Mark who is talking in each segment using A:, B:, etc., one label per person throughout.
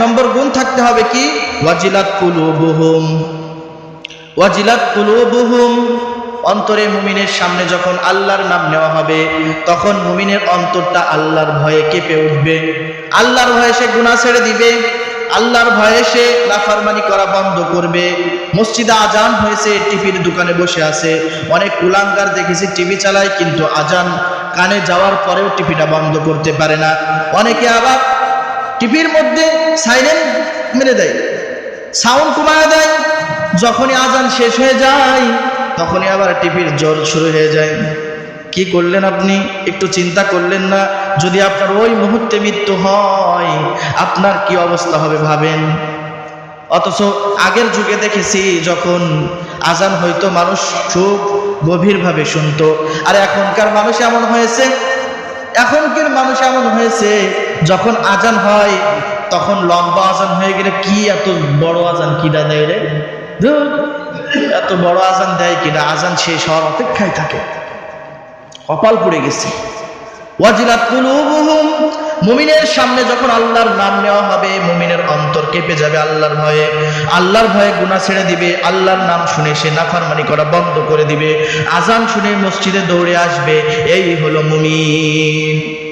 A: নম্বর গুণ থাকতে হবে কি? ওয়াজিলাত কুলুবুহুম। ওয়াজিলাত কুলুবুহুম। অন্তরে মুমিনের সামনে যখন আল্লাহর নাম নেওয়া হবে, তখন মুমিনের অন্তরটা আল্লাহর ভয়ে কেঁপে উঠবে। আল্লাহর ভয়ে সে গুনাহ ছেড়ে দিবে। আল্লাহর ভয়ে সে লাফারমানি করা বন্ধ করবে। মসজিদে আজান হয়েছে, টিভির দোকানে বসে আছে। অনেক কুলাঙ্গার দেখেছি, টিভি চালায়, কিন্তু আজান কানে যাওয়ার পরেও টিভিটা বন্ধ করতে পারে না। অনেকে আবার টিভির মধ্যে সাইলেন্ট মেরে দেয়। সাউন্ড কমায় দেয়। যখনই আজান শেষ হয়ে যায়, তখনই আবার টিভির জ্বর শুরু হয়ে যায়। কি করলেন আপনি? একটু চিন্তা করলেন না? যদি আপনার ওই মুহূর্তে মৃত্যু হয়, আপনার কি অবস্থা হবে ভাবেন? অথচ আগের যুগে দেখেছি, যখন আজান হয়তো মানুষ খুব গভীরভাবে শুনত। আর এখনকার মানুষ এমন হয়েছে, এখনকার মানুষ এমন হয়েছে, যখন আজান হয় তখন লম্বা আজান হয়ে গেলে কি এত বড় আজান কিনা দেয় রে? এত বড় আজান দেয় কিনা আজান শেষ হওয়ার অপেক্ষায় থাকে। কপাল পড়ে গেছে। মুমিনের সামনে যখন আল্লাহর নাম নেওয়া হবে, মুমিনের অন্তর কেঁপে যাবে আল্লাহর ভয়ে। আল্লাহর ভয়ে গুনাহ ছেড়ে দিবে। আল্লাহর নাম শুনে সে নাফরমানি করা বন্ধ করে দিবে। আজান শুনে মসজিদে দৌড়ে আসবে। এই হলো মুমিন।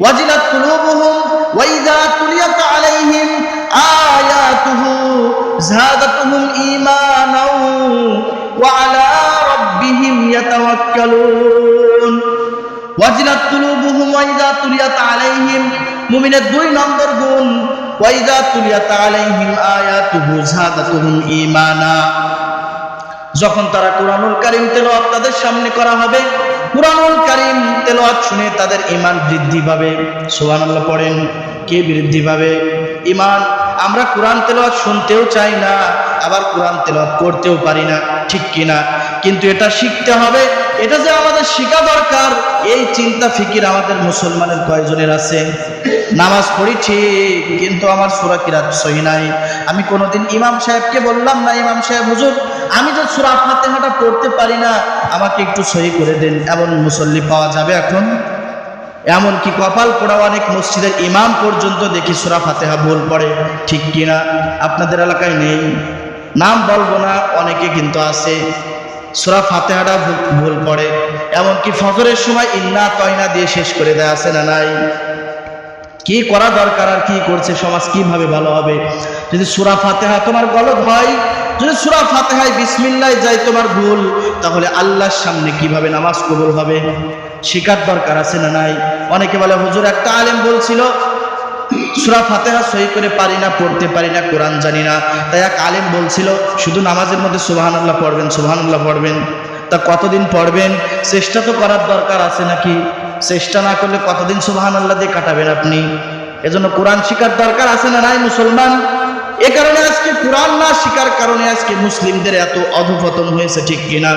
A: ওয়াজিলাত কুলুবুহুম। তুলিয়াত আলাইহিম আয়াতুহু যাদাতুহুম ঈমানাও ওয়া আলা রাব্বিহিম ইয়াতাওয়াক্কালুন। ওয়াজিলাত কুলুবুহুম ওয়াইদা তুলিয়াত আলাইহিম। মুমিনের দুই নম্বর গুণ, ওয়াইদা তুলিয়াত আলাইহিম আয়াতুহু যাদাতুহুম ঈমানা। যখন তারা কোরআনুল কারিম তেলাওয়াত তাদের সামনে করা হবে কোরআনুল কারিম তেলাওয়াত শুনে তাদের ঈমান বৃদ্ধি পাবে। সুবহানাল্লাহ, পড়েন। কে বৃদ্ধি পাবে? ঈমান, আমরা কোরআন তেলাওয়াত শুনতেও চাই না, আবার কোরআন তেলাওয়াত করতেও পারি না, ঠিক কিনা কিন্তু এটা শিখতে হবে, এটা যে আমাদের শেখা দরকার, এই চিন্তা ফিকির আমাদের মুসলমানের কয়জনের আছে? নামাজ পড়ি ঠিক, কিন্তু আমার সুরা কিরাত সহি নাই। আমি কোনোদিন ইমাম সাহেবকে বললাম না, ইমাম সাহেব, হুজুর আমি যে সুরা ফাতেহাটা পড়তে পারি না, আমাকে একটু সহি করে দেন, এমন মুসল্লি পাওয়া যাবে এখন? এমনকি কপাল পোড়া অনেক মসজিদের ইমাম পর্যন্ত দেখি সুরা ফাতেহা ভুল পড়ে, ঠিক কিনা? আপনাদের এলাকায় নেই। নাম বলব না, অনেকে কিন্তু আছে, সুরা ফাতেহাটা ভুল- পড়ে। এমনকি ফজরের সময় ইন্না তয়না দিয়ে শেষ করে দেয় আছে না নাই? কি করা দরকার আর কি করছে? সমাজ কীভাবে ভালো হবে? যদি সুরা ফাতেহা তোমার গলত হয় যদি সুরা ফাতেহায় বিসমিল্লায় যায় তোমার ভুল, তাহলে আল্লাহর সামনে কীভাবে নামাজ কবুল হবে? শিকার দরকার আছে না নাই? অনেকে বলে, হুজুর, একটা আলেম বলছিল, সুরা ফাতেহা সহি করে পারি না, পড়তে পারি না, কোরআন জানি না। তাই এক আলেম বলছিল, শুধু নামাজের মধ্যে সুবাহান আল্লাহ পড়বেন সুবাহান আল্লাহ পড়বেন। তা কতদিন পড়বেন? চেষ্টা তো করার দরকার আছে নাকি? চেষ্টা না করলে কতদিন সুবাহান আল্লাহ দিয়ে কাটাবেন আপনি? এজন্য কোরআন শিকার দরকার আছে না নাই মুসলমান? এ কারণে আজকে কোরআন না শিকার কারণে আজকে মুসলিমদের এত অধপতন হয়েছে, ঠিক কিনা?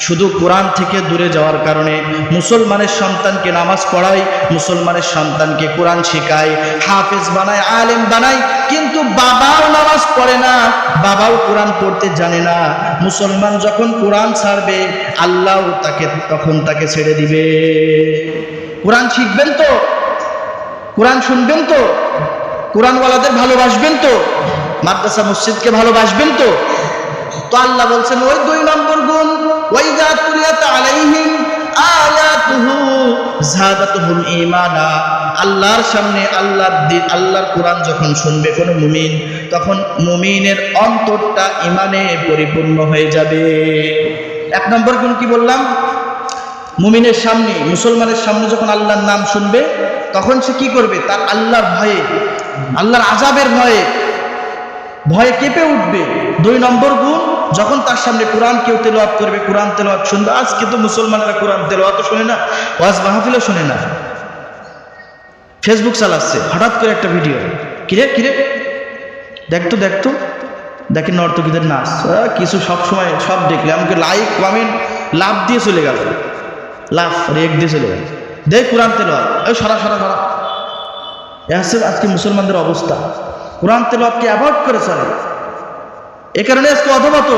A: শুধু কোরআন থেকে দূরে যাওয়ার কারণে মুসলমানের সন্তানকে নামাজ পড়ায়, মুসলমানের সন্তানকে কোরআন শেখায়, হাফেজ বানায়, আলেম বানায়, কিন্তু বাবাও নামাজ পড়ে না, বাবাও কোরআন পড়তে জানে না। মুসলমান যখন কোরআন ছাড়বে, আল্লাহ তাকে তখন তাকে ছেড়ে দিবে। কোরআন শিখবেন তো? কোরআন শুনবেন তো? কোরআনওয়ালাদের ভালোবাসবেন তো? মাদ্রাসা মসজিদকে ভালোবাসবেন তো? তো আল্লাহ বলছেন, ওই দুই নম্বর গুণ ওয়াইদা তুলিয়াত আলাইহিম আয়াতুহু যাদাতুহুম ঈমানা। আল্লাহর সামনে আল্লাহর দিন, আল্লাহর কোরআন যখন শুনবে কোনো মুমিন, তখন মুমিনের অন্তরটা ইমানে পরিপূর্ণ হয়ে যাবে। এক নম্বর গুণ কি বললাম? মুমিনের সামনে, মুসলমানের সামনে যখন আল্লাহর নাম শুনবে তখন সে কি করবে? তার আল্লাহর ভয়ে, আল্লাহর আজাবের ভয়ে ভয়ে কেঁপে উঠবে। দুই নম্বর গুণ, যখন তার সামনে কোরআন কেউ তেলাওয়াত করবে, কোরআন তেলাওয়াত শুনবে। আজকে তো মুসলমানেরা কোরআন তেলাওয়াত শোনে না, ওয়াজ মাহফিলও শোনে না। ফেসবুক চালাচ্ছে, হঠাৎ করে একটা ভিডিও কিরে কিরে দেখতো দেখতো দেখেন নর্তকীদের নাচ। কিছু সব সময়, সব দেখলে। আমাকে লাইক কমেন্ট লাভ দিয়ে চলে গেল। লাভ রেক দিয়ে চলে গেল। দেখ কোরআন তেলাওয়াত। ওই সরা সরা সরা। এ হচ্ছে আজকে মুসলমানদের অবস্থা। কোরআন তেলাওয়াতকে অ্যাভয়েড করে চলে। এ কারণে আজকে অধমত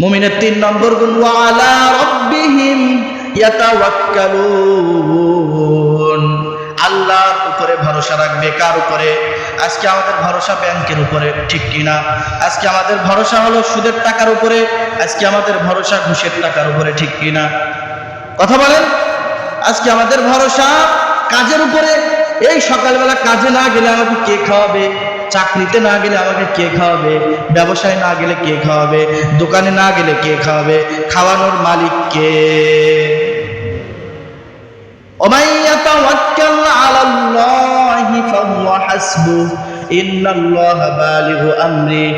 A: মুমিনের তিন নম্বর গুণ ওয়ালা রব্বিহিম ইয়াতাওয়াক্কালুন। আল্লাহর উপরে ভরসা রাখবে। কার উপরে? আজকে আমাদের ভরসা ব্যাংকের উপরে, ঠিক কিনা? আজকে আমাদের ভরসা হলো সুদের টাকার উপরে। আজকে আমাদের ভরসা ঘুষের টাকার উপরে, ঠিক কিনা? কথা বলেন? আজকে আমাদের ভরসা কাজের উপরে। এই সকালবেলা কাজে না গেলে আমাকে কে খাওয়াবে? চাকরিতে না গেলে আমাকে কে খাওয়াবে? ব্যবসায় না গেলে কে খাওয়াবে? দোকানে না গেলে কে খাওয়াবে? খাওয়ানোর মালিক কে? আমরি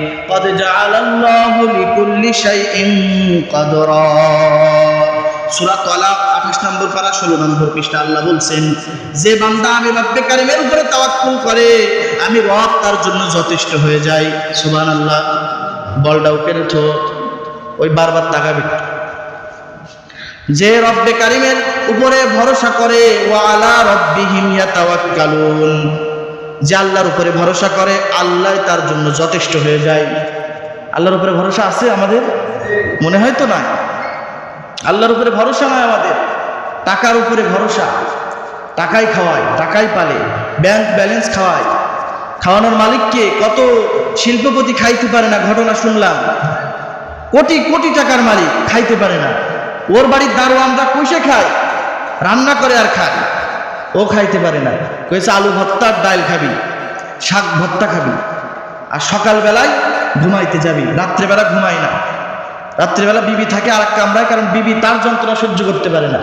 A: সুরা তলা আঠাশ নম্বর পারা, ষোলো নম্বর পৃষ্ঠা আল্লাহ বলছেন, যে বান্দা আমি রব্বে কারিমের উপরে তাওয়াক্কুল করে, আমি রব তার জন্য যথেষ্ট হয়ে যাই। সুবান আল্লাহ বলটা উপের উঠো ওই বারবার তাকাবে। যে রব্বে কারিমের উপরে ভরসা করে ওয়ালা রব্বি হিমিয়া তাওয়াক্কালুন যে আল্লাহর উপরে ভরসা করে, আল্লাহ তার জন্য যথেষ্ট হয়ে যায়। আল্লাহর উপরে ভরসা আছে আমাদের? মনে হয় তো নয় আল্লাহর উপরে ভরসা নয় আমাদের। টাকার উপরে ভরসা। টাকাই খাওয়ায়, টাকাই পালে ব্যাংক ব্যালেন্স খাওয়ায়। খাওয়ানোর মালিককে কত শিল্পপতি খাইতে পারে না, ঘটনা শুনলাম। কোটি কোটি টাকার মালিক খাইতে পারে না। ওর বাড়ির দারোয়ানরা কইসে খায়, রান্না করে আর খায়। ও খাইতে পারে না। কইছে, আলু ভর্তা আর ডাল খাবি, শাক ভর্তা খাবি। আর সকালবেলায় ঘুমাইতে যাবি, রাত্রেবেলা ঘুমাই না। রাত্রেবেলা বিবি থাকে আর এক কামরায়, কারণ বিবি তার যন্ত্রণা সহ্য করতে পারে না।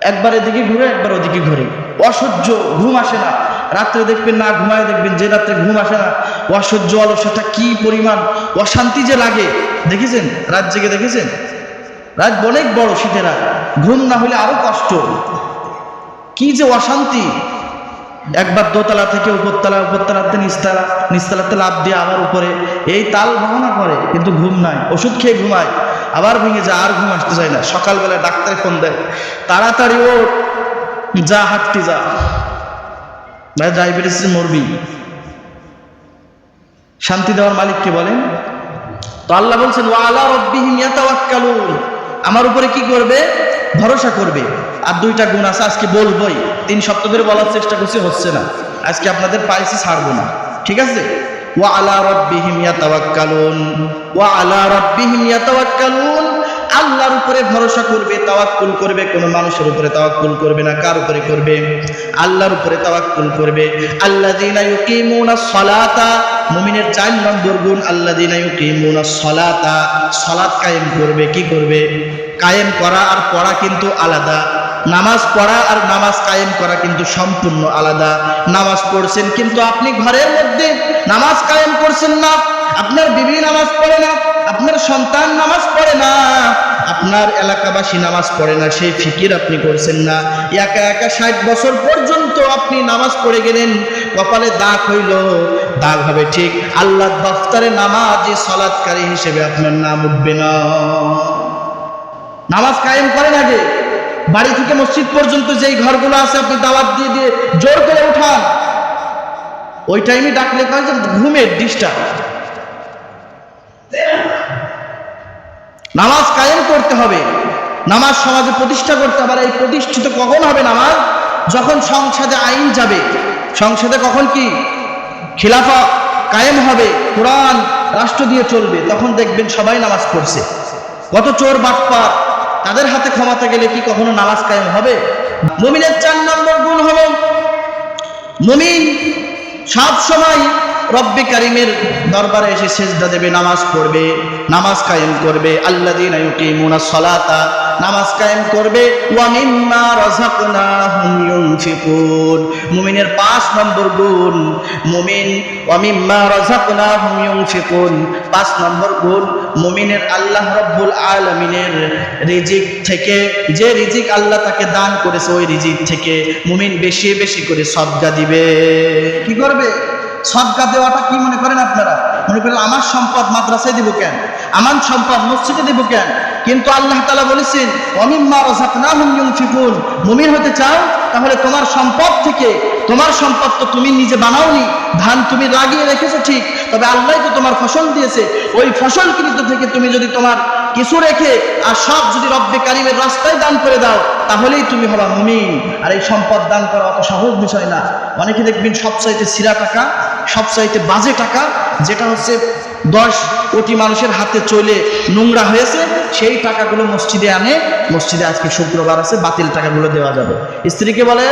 A: একবার এদিকে ঘুরে, একবার ওদিকে ঘুরে। অসহ্য ঘুম আসে না। রাত্রে দেখবেন না, ঘুমায় দেখবেন যে রাত্রে ঘুম আসে না। অসহ্য অলসতা কি পরিমাণ, অশান্তি যে লাগে। দেখেছেন? রাত জেগে দেখেছেন? রাত অনেক বড় শীতেরা ঘুম না হলে আরও কষ্ট। কি যে অশান্তি। একবার দোতলা থেকে উপরতলা উপরতলাতে নিচতলা নিচতলাতে লাভ দিয়ে আবার উপরে। এই তাল ভাবনা করে, কিন্তু ঘুম নাই। ওষুধ খেয়ে ঘুমায়। আবার ভেঙে যায়, আর ঘুম আসতে চায় না। সকালবেলা ডাক্তারে ফোন দেয়, তাড়াতাড়ি ও যা হাঁটতে যা। ভাই ডায়াবেটিস মরবি। শান্তি দেওয়ার মালিককে বলেন? তো আল্লাহ বলছেন ওয়ালা রব্বিহিম ইয়াতাওয়াক্কালুন। আমার উপরে কি করবে? ভরসা করবে। আর দুইটা গুণ আছে, আজকে বলবই। তিন সপ্তাহ ধরে বলার চেষ্টা করছি, হচ্ছে না। আজকে আপনাদের পাইছি, ছাড়বো না। ঠিক আছে? ওয়া আলা রব্বিহিম ইয়াতাওয়াক্কালুন। ওয়া আলা রব্বিহিম ইয়াতাওয়াক্কালুন। আল্লাহর উপরে ভরসা করবে, তাওয়াক্কুল করবে, কোনো মানুষের উপরে তাওয়াক্কুল করবে না। কার উপরে করবে? আল্লাহর উপরে তাওয়াক্কুল করবে। আল্লাযীনা ইউকিমুনাস সালাতা। মুমিনের চার নম্বর গুণ, আল্লাযীনা ইউকিমুনাস সালাতা। সালাত কায়েম করবে, কি করবে? কায়েম করা আর পড়া কিন্তু আলাদা। নামাজ পড়া আর নামাজ কায়েম করা কিন্তু সম্পূর্ণ আলাদা। নামাজ পড়ছেন কিন্তু আপনি ঘরের মধ্যে। নামাজ কায়েম করছেন না। আপনার বিবি নামাজ পড়ে না। আপনার সন্তান নামাজ পড়ে না। আপনার এলাকাবাসী নামাজ পড়ে না। সেই ফিকির আপনি করছেন না। একা একা ষাট বছর পর্যন্ত আপনি নামাজ পড়ে গেলেন। কপালে দাগ হইল। দাগ হবে ঠিক। আল্লাহ দফতারে নামাজ সলাৎকারী হিসেবে আপনার নাম উঠবে না। নামাজ কায়েম করেন আগে। বাড়ি থেকে মসজিদ পর্যন্ত যেই ঘরগুলো আছে, আপনি দাওয়াত দিয়ে দিয়ে জোর করে উঠান। ওই টাইমে ডাকলে কয় যে, ঘুমের ডিস্টার্ব নামাজ কায়েম করতে হবে। নামাজ সমাজে প্রতিষ্ঠা করতে হবে। এই প্রতিষ্ঠিত কখন হবে নামাজ? যখন সংসদে আইন যাবে। সংসদে কখন কি? খিলাফা কায়েম হবে। কোরআন রাষ্ট্র দিয়ে চলবে। তখন দেখবেন সবাই নামাজ পড়ছে। কত চোর বাটপার তাদের হাতে ক্ষমতা গেলে কি কখনো নামাজ কায়েম হবে? মুমিনের চার নম্বর গুণ হলো, মুমিন সব সময় রব্বে কারিমের দরবারে এসে সেজদা দেবে, নামাজ পড়বে, নামাজ কায়েম করবে। আল্লাযীনা ইউকিমুনাস সালাতা, নামাজ কায়েম করবে। মুমিনের পাঁচ নম্বর গুণ, মুমিন, ওয়া মিম্মা রাযাকনাহুম ইউনফিকুন। পাঁচ নম্বর গুণ, মুমিনের আল্লাহ রব্বুল আলামিনের রিজিক থেকে, যে রিজিক আল্লাহ তাকে দান করেছে, ওই রিজিক থেকে মুমিন বেশি বেশি করে সদকা দিবে। কি করবে? সদকা দেওয়াটা কি মনে করেন আপনারা? মনে করেন, আমার সম্পদ মাদ্রাসায় দিব কেন? আমার সম্পদ মসজিদে দিব কেন? কিন্তু আল্লাহ তালা বলেছেন অমিম্মা ইউনফিকুন। মুমিন হতে চাও, তাহলে তোমার সম্পদ থেকে, তোমার সম্পদ তো তুমি নিজে বানাওনি, ধান তুমি লাগিয়ে রেখেছো ঠিক, তবে আল্লাহ তো তোমার ফসল দিয়েছে। ওই ফসল কিন্তু থেকে তুমি যদি তোমার কিছু রেখে, আর সব যদি রব্বে কারিমের রাস্তায় দান করে দাও তাহলেই তুমি হবা মুমিন। আর এই সম্পদ দান করা অত সহজ বিষয় না। অনেকে দেখবেন সবচাইতে সিরা টাকা, সবচাইতে বাজে টাকা, যেটা হচ্ছে দশ কোটি মানুষের হাতে চলে নোংরা হয়েছে, সেই টাকাগুলো মসজিদে আনে। মসজিদে আজকে শুক্রবার আছে, বাতিল টাকাগুলো দেওয়া যাবে। স্ত্রীকে বলে,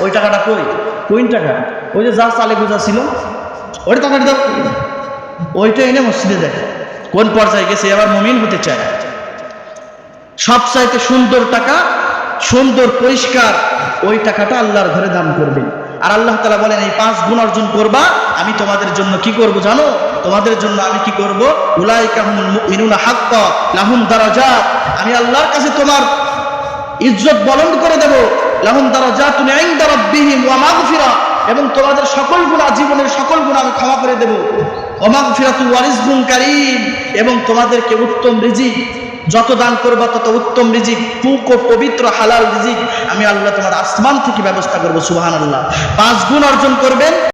A: ওই টাকাটা কই? কোন টাকা? ওই যে যা চালে গুজা ছিল, ওই টাকাটা দাও। ওইটা এনে মসজিদে দেয়। কোন পর্যায়ে গেছে? আবার মমিন হতে চায়। সবচাইতে সুন্দর টাকা সুন্দর, পরিষ্কার, ওই টাকাটা আল্লাহর ঘরে দান করবেন আর আল্লাহ তালা বলেন, এই পাঁচ গুণ অর্জন করবা, আমি তোমাদের জন্য কি করব জানো? তোমাদের জন্য আমি কি করব? উলাই কাহুল মিনুনা লাহুম দারাজাত। আমি আল্লাহর কাছে তোমার ইজ্জত বলন্দ করে দেব। লাহুম দারাজাত ইনদা রাব্বিহিম ওয়া মাগফিরা। এবং তোমাদের সকল গুণা জীবনের সকল গুণ আমি ক্ষমা করে দেব। অমাগ ফিরাতু ওয়ারিসগুন কারিম। এবং তোমাদেরকে উত্তম রিজিক যত দান করবা, তত উত্তম রিজিক, পুক ও পবিত্র হালাল রিজিক আমি আল্লাহ তোমার আসমান থেকে ব্যবস্থা করব সুবাহ আল্লাহ পাঁচ গুণ অর্জন করবেন।